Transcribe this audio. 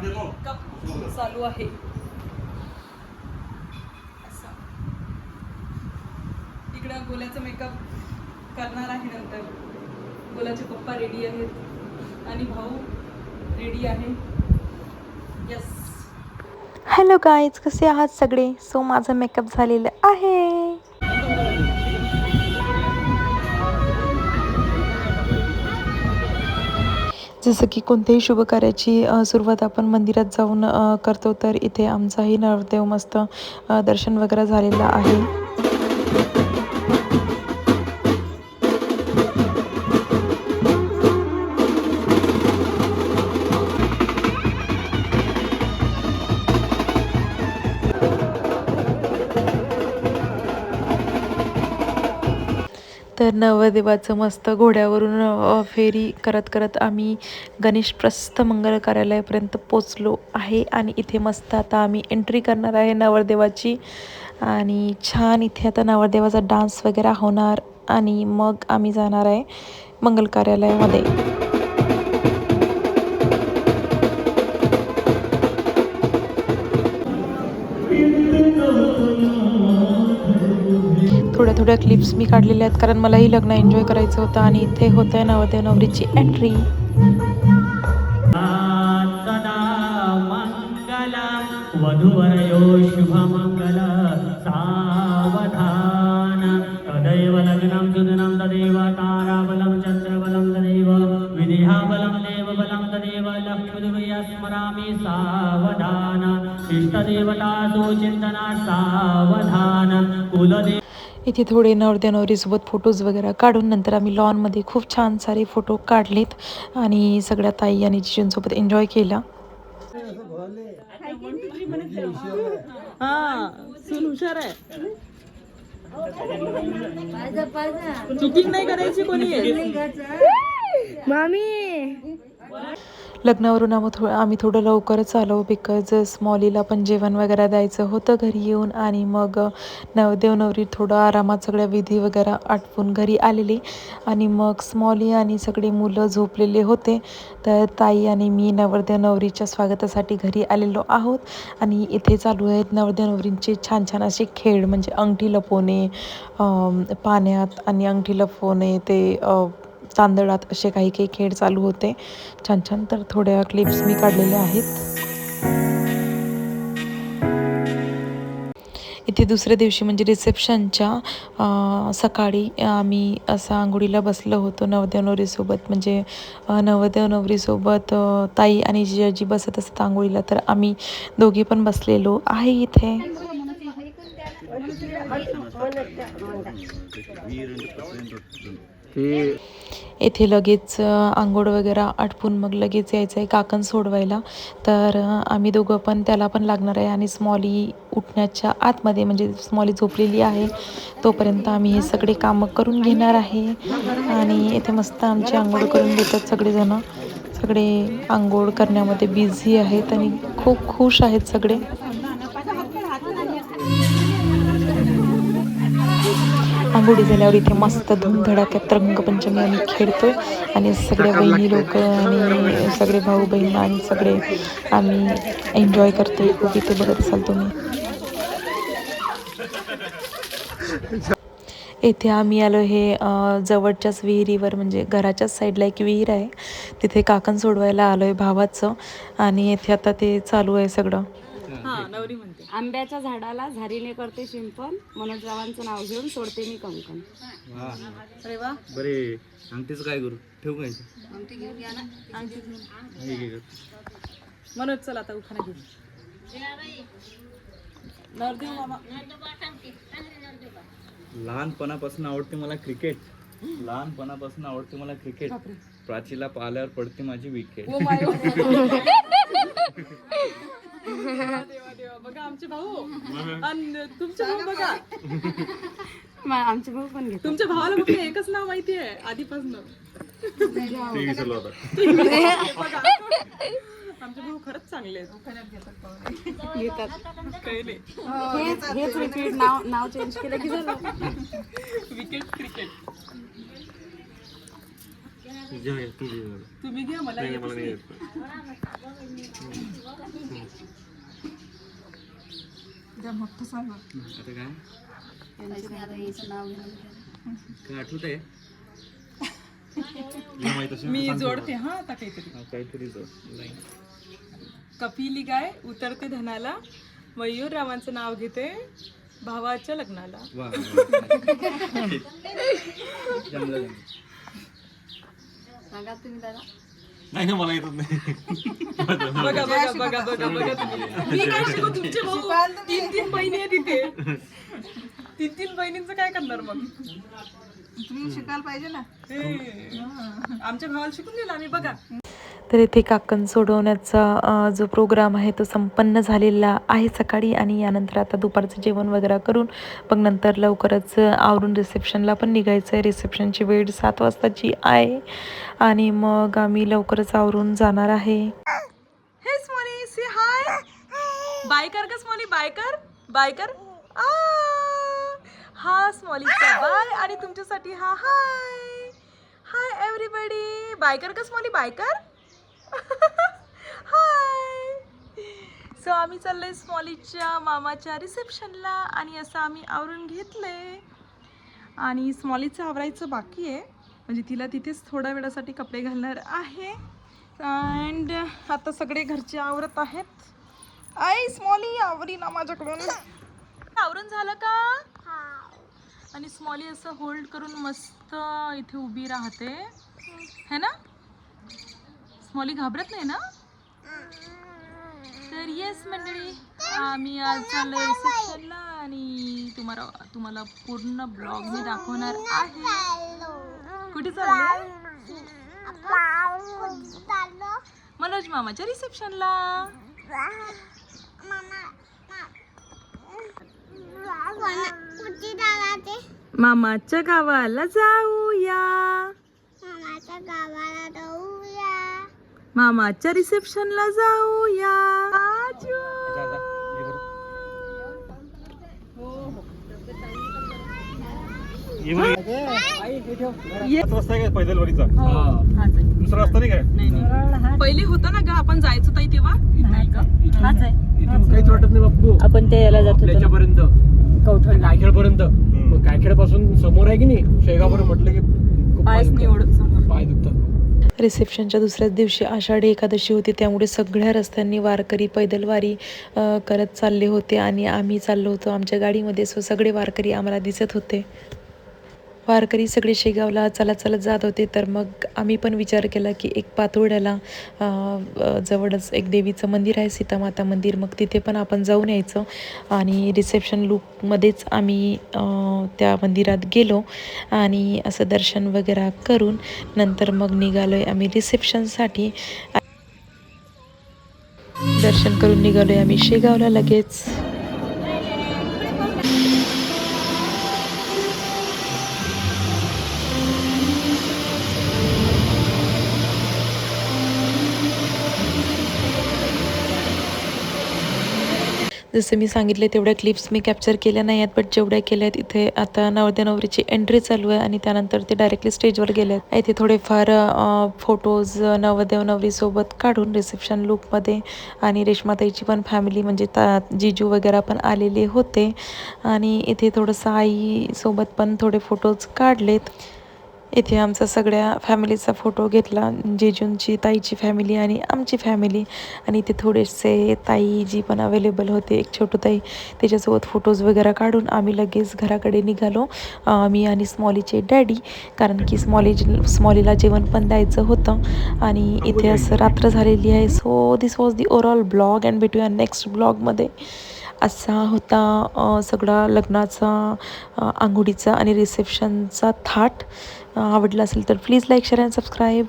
Makeup चालू आहे. असा. इकडं गोल्याचं मेकअप करणार आहे नंतर. गोल्याचे पप्पा रेडी आहेत. आणि भाऊ रेडी आहे. यस हॅलो गाईज कसे आहात सगळे? सो माझं मेकअप झालेलं आहे. जसं की कोणत्याही शुभकार्याची सुरुवात आपण मंदिरात जाऊन करतो तर इथे आमचाही नवरदेव मस्त दर्शन वगैरे झालेलं आहे. तर नवदेवाचं मस्त घोड्यावरून फेरी करत करत आम्ही गणेश प्रस्थ मंगल कार्यालयापर्यंत पोचलो आहे आणि इथे मस्त आता आम्ही एंट्री करणार आहे नवरदेवाची. आणि छान इथे आता नवरदेवाचा डान्स वगैरे होणार आणि मग आम्ही जाणार आहे मंगल कार्यालयामध्ये. थोड्या क्लिप्स मी काढलेल्या आहेत कारण मलाही लग्न एन्जॉय करायचं होतं आणि इथे होतं आहे नवरदेव नवरीची एंट्री सदा मङ्गलं वधुवरयो शुभमङ्गल सावधान। तदैव लग्नं सुदनं तदेव ताराबलं चन्द्रबलं तदेव विधिहाबलं देवबलं तदेव लक्ष्मीदेवया स्मरामि सावधान। इष्टदेवतासु चिन्तना सावधान। कुलदेव इथे थोडे नवरदेव नवरीसोबत फोटोज वगैरे काढून नंतर आम्ही लॉनमध्ये खूप छान सारे फोटो काढलेत आणि सगळ्या ताई आणि जिजूंसोबत एन्जॉय केला. हा नाही करायची कोणी. लग्नावरून आम्ही थो आम्ही थोडं लवकरच आलो बिकॉज स्मॉलीला पण जेवण वगैरे द्यायचं होतं घरी येऊन आणि मग नवदेव नवरी थोडं आरामात सगळ्या विधी वगैरे आटपून घरी आलेली आणि मग स्मॉली आणि सगळी मुलं झोपलेले होते. तर ताई आणि मी नवरदेव नवरीच्या स्वागतासाठी घरी आलेलो आहोत आणि इथे चालू आहेत नवरदेव नवरींचे छान छान असे खेळ म्हणजे अंगठी लपवणे पाण्यात आणि अंगठी लपवणे ते तांदळात असे काही काही खेळ चालू होते. छान छान तर थोड्या क्लिप्स मी काढलेल्या आहेत. इथे दुसऱ्या दिवशी म्हणजे रिसेप्शनच्या सकाळी आम्ही असं आंघोळीला बसलो होतो नवदेव नवरीसोबत म्हणजे नवदेव नवरीसोबत ताई आणि जिजाजी बसत असतात आंघोळीला. तर आम्ही दोघी पण बसलेलो. आहे इथे. येथे लगेच आंघोळ वगैरे आटपून मग लगेच यायचं आहे काकण सोडवायला. तर आम्ही दोघं पण त्याला पण लागणार आहे आणि स्मॉली उठण्याच्या आतमध्ये म्हणजे स्मॉली झोपलेली आहे तोपर्यंत आम्ही हे सगळे कामं करून घेणार आहे. आणि येथे मस्त आमची आंघोळ करून देतात सगळेजणं. सगळे आंघोळ करण्यामध्ये बिझी आहेत आणि खूप खुश आहेत सगळे. आंघोळी झाल्यावर इथे मस्त धूमधडाक्यात रंगपंचमी आम्ही खेळतो आणि सगळ्या बहिणी लोक आणि सगळे भाऊ बहीण आणि सगळे आम्ही एन्जॉय करतोय. खूप इथे बघत असाल तुम्ही. येथे आम्ही आलो हे जवळच्याच विहिरीवर म्हणजे घराच्याच साईडला एक विहीर आहे. तिथे काकण सोडवायला आलो आहे भावाचं. आणि येथे आता ते चालू आहे सगळं. हा नवरी म्हणते. आंब्याच्या झाडाला झारीने करते शिंपण मनोजरावांचं नाव घेऊन सोडते मी कंकण. अरे वा. बरे. अंगठीचं काय करू? ठेवू काय मनोज चल आता उखाणा घेऊ नवरदेव मामा. लहानपणापासून आवडते मला क्रिकेट लहानपणापासून आवडते मला क्रिकेट प्राचीला पाल्यावर पडते माझी विकेट ओ माय देवा देवा बघा आमचे भाऊ. आणि तुमचे भाऊ बघा. मा- आमचे भाऊ पण घेतो तुमच्या भावाला फक्त एकच नाव माहिती आहे आधीपासून. आमचे भाऊ खरंच चांगले आहेत. घेतात काही नाही. हेच हेच रिपीट नाव नाव चेंज केलं की झालं. विकेट क्रिकेट तुम्ही घ्या मला नाही. आता काय? काय आठवत आहे मी जोडते हा आता काहीतरी. काहीतरी जोड लाईन. कपिली गाय उतरते धनाला. मयूर रावांचं नाव घेते भावाच्या लग्नाला. वा जमलं. सांगा तुम्ही दादा. नाही ना मला येतच नाही. बघा बघा बघा बघा बघा तुम्ही मी काय शिकू तुमचे भाऊ तीन तीन बहिणी आहेत तिथे. तीन तीन बहिणींचं काय करणार मग? तुम्ही शिकायला पाहिजे ना. आमच्या भावाला शिकून दिलं आम्ही बघा. तर येथे काकण सोडवण्याचा जो प्रोग्राम आहे तो संपन्न झालेला आहे सकाळी आणि यानंतर आता दुपारचं जेवण वगैरे करून मग नंतर लवकरच आवरून रिसेप्शनला पण निघायचं आहे. रिसेप्शनची वेळ सात वाजताची आहे आणि मग आम्ही लवकरच आवरून जाणार आहे. हे स्मॉली सी हाय बाय कर का स्मॉली बाय कर बाय कर. हा स्मॉलीचा बाय आणि तुमच्यासाठी हा हाय हाय एव्हरीबडी बाय कर का स्मॉली बाय कर. हाय सो आम्ही चाललोय स्मॉलीच्या मामाच्या रिसेप्शनला आणि असं आम्ही आवरून घेतलंय. आणि स्मॉलीचं आवरायचं बाकी आहे. म्हणजे तिला तिथेच थोड्या वेळासाठी कपडे घालणार आहे. अँड आता सगळे घरचे आवरत आहेत. आई स्मॉली आवरी ना माझ्याकडून. आवरून झालं का? आणि स्मॉली असं होल्ड करून मस्त इथे उभी राहते. है ना? स्मॉली घाबरत नाही ना? तर येस मंडळी आम्ही आज चाललोय रिसेप्शनला आणि तुम्हाला तुम्हाला पूर्ण ब्लॉग मी दाखवणार आहे. कुठे चाललोय मनोज मामाच्या रिसेप्शनला. मामाच्या गावाला जाऊया मामाच्या रिसेप्शनला जाऊया. पैदल वारीचा दुसरा रस्ता नाही काय? नाही, नाही. पहिले होता ना ग आपण जायचो ताई तेव्हा? नाही का? इथून काहीच वाटत नाही बाप्पू आपण ते याला जातो आपल्याच्यापर्यंत कायखेड पर्यंत कायखेडपासून समोर आहे की नाही? शेगापर्यंत म्हटलं की पायच नाही. ओढत समोर. पाय दुखतात. रिसेप्शनच्या दुसऱ्याच दिवशी आषाढी एकादशी होती त्यामुळे सगळ्या रस्त्यांनी वारकरी पैदल वारी करत चालले होते आणि आम्ही चाललो होतो आमच्या गाडीमध्ये. सो सगळे वारकरी आम्हाला दिसत होते. वारकरी सगळे शेगावला चालत चालत जात होते. तर मग आम्ही पण विचार केला की एक पातोड्याला जवळच एक देवीचं मंदिर आहे सीतामाता मंदिर. मग तिथे पण आपण जाऊन यायचं. आणि रिसेप्शन लूकमध्येच आम्ही त्या मंदिरात गेलो आणि असं दर्शन वगैरे करून नंतर मग निघालो आहे आम्ही रिसेप्शनसाठी. दर्शन करून निघालो आहे आम्ही शेगावला लगेच. जसं मी सांगितले तेवढ्या क्लिप्स मी कॅप्चर केल्या नाही आहेत बट जेवढ्या केल्या आहेत इथे आता नवरदेव नवरीची एंट्री चालू आहे आणि त्यानंतर ते डायरेक्टली स्टेजवर गेले आहेत. इथे थोडेफार फोटोज नवरदेव नवरीसोबत काढून रिसेप्शन लुकमध्ये आणि रेश्माताईची पण फॅमिली म्हणजे ता जिजू वगैरे पण आलेले होते. आणि इथे थोडंसं आईसोबत पण थोडे फोटोज काढलेत. इथे आमचा सगळ्या फॅमिलीचा फोटो घेतला. जेजूंची ताईची फॅमिली आणि आमची फॅमिली. आणि इथे थोडेसे ताई जी पण अवेलेबल होते एक छोटू ताई त्याच्यासोबत फोटोज वगैरे काढून आम्ही लगेच घराकडे निघालो. मी आणि स्मॉलीचे डॅडी कारण की स्मॉली स्मॉलीला जेवण पण द्यायचं होतं. आणि इथे असं रात्र झालेली आहे. So this was the overall blog and between next ब्लॉगमध्ये असा होता सगळा लग्नाचा आंघोळीचा आणि रिसेप्शनचा थाट. आवडला असेल तर please like share and subscribe